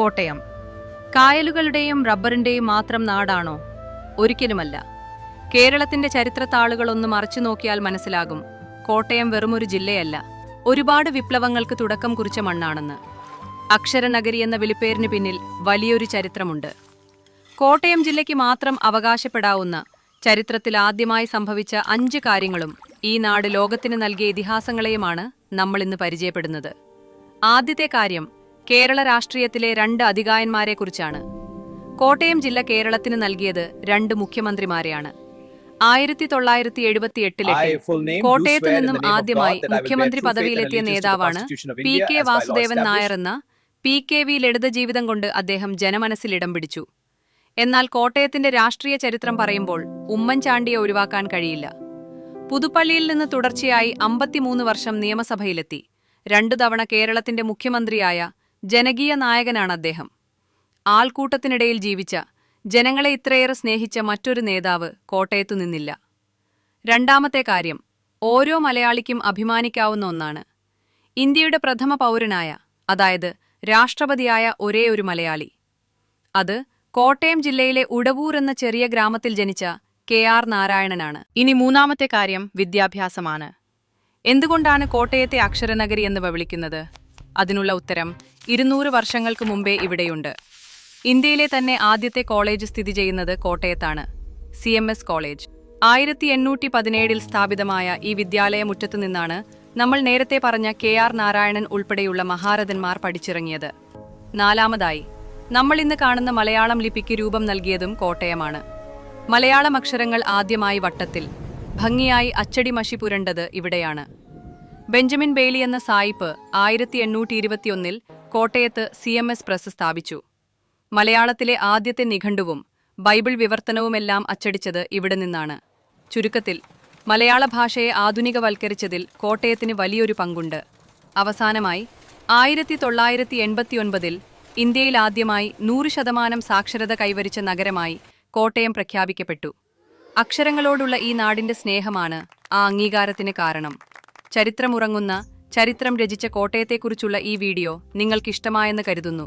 കോട്ടയം. കായലുകളുടെയും റബ്ബറിന്റെയും മാത്രം നാടാണോ? ഒരിക്കലുമല്ല. കേരളത്തിന്റെ ചരിത്രത്താളുകളൊന്ന് മറിച്ചു നോക്കിയാൽ മനസ്സിലാകും. കോട്ടയം വെറുമൊരു ജില്ലയല്ല. ഒരുപാട് വിപ്ലവങ്ങൾക്ക് തുടക്കം കുറിച്ച മണ്ണാണെന്ന്. അക്ഷരനഗരി എന്ന വിളിപ്പേരിന് പിന്നിൽ വലിയൊരു ചരിത്രമുണ്ട്. കോട്ടയം ജില്ലയ്ക്ക് മാത്രം അവകാശപ്പെടാവുന്ന ചരിത്രത്തിൽ ആദ്യമായി സംഭവിച്ച അഞ്ച് കാര്യങ്ങളും ഈ നാട് ലോകത്തിന് നൽകിയ ഇതിഹാസങ്ങളെയുമാണ് നമ്മൾ ഇന്ന് പരിചയപ്പെടുന്നത്. ആദ്യത്തെ കാര്യം കേരള രാഷ്ട്രീയത്തിലെ രണ്ട് അധികായന്മാരെക്കുറിച്ചാണ്. കോട്ടയം ജില്ല കേരളത്തിന് നൽകിയത് രണ്ട് മുഖ്യമന്ത്രിമാരെയാണ്. ആയിരത്തി തൊള്ളായിരത്തി എഴുപത്തി do കോട്ടയത്ത് നിന്നും ആദ്യമായി മുഖ്യമന്ത്രി പദവിയിലെത്തിയ നേതാവാണ് പി കെ വാസുദേവൻ നായർ എന്ന പി കെ വി ലളിത ജീവിതം കൊണ്ട് അദ്ദേഹം ജനമനസ്സിൽ ഇടം പിടിച്ചു. എന്നാൽ കോട്ടയത്തിന്റെ രാഷ്ട്രീയ ചരിത്രം പറയുമ്പോൾ ഉമ്മൻചാണ്ടിയെ ഒഴിവാക്കാൻ കഴിയില്ല. പുതുപ്പള്ളിയിൽ നിന്ന് തുടർച്ചയായി അമ്പത്തിമൂന്ന് വർഷം നിയമസഭയിലെത്തി. രണ്ടു തവണ കേരളത്തിന്റെ മുഖ്യമന്ത്രിയായ ജനകീയ നായകനാണ് അദ്ദേഹം. ആൾക്കൂട്ടത്തിനിടയിൽ ജീവിച്ച ജനങ്ങളെ ഇത്രയേറെ സ്നേഹിച്ച മറ്റൊരു നേതാവ് കോട്ടയത്തു നിന്നില്ല. രണ്ടാമത്തെ കാര്യം ഓരോ മലയാളിക്കും അഭിമാനിക്കാവുന്ന ഒന്നാണ്. ഇന്ത്യയുടെ പ്രഥമ പൗരനായ അതായത് രാഷ്ട്രപതിയായ ഒരേ ഒരു മലയാളി. അത് കോട്ടയം ജില്ലയിലെ ഉടവൂർ എന്ന ചെറിയ ഗ്രാമത്തിൽ ജനിച്ച കെ ആർ നാരായണനാണ്. ഇനി മൂന്നാമത്തെ കാര്യം വിദ്യാഭ്യാസമാണ്. എന്തുകൊണ്ടാണ് കോട്ടയത്തെ അക്ഷരനഗരി എന്ന് വിളിക്കുന്നത്? അതിനുള്ള ഉത്തരം ഇരുന്നൂറ് വർഷങ്ങൾക്ക് മുമ്പേ ഇവിടെയുണ്ട്. ഇന്ത്യയിലെ തന്നെ ആദ്യത്തെ കോളേജ് സ്ഥിതി ചെയ്യുന്നത് കോട്ടയത്താണ്. C M S college. ആയിരത്തി എണ്ണൂറ്റി പതിനേഴിൽ സ്ഥാപിതമായ ഈ വിദ്യാലയമുറ്റത്തു നിന്നാണ് നമ്മൾ നേരത്തെ പറഞ്ഞ കെ ആർ നാരായണൻ ഉൾപ്പെടെയുള്ള മഹാരഥന്മാർ പഠിച്ചിറങ്ങിയത്. നാലാമതായി നമ്മൾ ഇന്ന് കാണുന്ന മലയാളം ലിപിക്ക് രൂപം നൽകിയതും കോട്ടയമാണ്. മലയാളം അക്ഷരങ്ങൾ ആദ്യമായി വട്ടത്തിൽ ഭംഗിയായി അച്ചടി മഷി പുരണ്ടത് ഇവിടെയാണ്. ബെഞ്ചമിൻ ബെയ്ലി എന്ന സായിപ്പ് ആയിരത്തി എണ്ണൂറ്റി ഇരുപത്തിയൊന്നിൽ കോട്ടയത്ത് സി എം എസ് പ്രസ് സ്ഥാപിച്ചു. മലയാളത്തിലെ ആദ്യത്തെ നിഘണ്ടുവും ബൈബിൾ വിവർത്തനവുമെല്ലാം അച്ചടിച്ചത് ഇവിടെ നിന്നാണ്. ചുരുക്കത്തിൽ മലയാള ഭാഷയെ ആധുനികവൽക്കരിച്ചതിൽ കോട്ടയത്തിന് വലിയൊരു പങ്കുണ്ട്. അവസാനമായി ആയിരത്തി തൊള്ളായിരത്തി എൺപത്തിയൊൻപതിൽ ഇന്ത്യയിൽ ആദ്യമായി നൂറ് ശതമാനം സാക്ഷരത കൈവരിച്ച നഗരമായി കോട്ടയം പ്രഖ്യാപിക്കപ്പെട്ടു. അക്ഷരങ്ങളോടുള്ള ഈ നാടിന്റെ സ്നേഹമാണ് ആ അംഗീകാരത്തിന് കാരണം. ചരിത്രമുറങ്ങുന്ന ചരിത്രം രചിച്ച കോട്ടയത്തെക്കുറിച്ചുള്ള ഈ വീഡിയോ നിങ്ങൾക്കിഷ്ടമായെന്ന് കരുതുന്നു.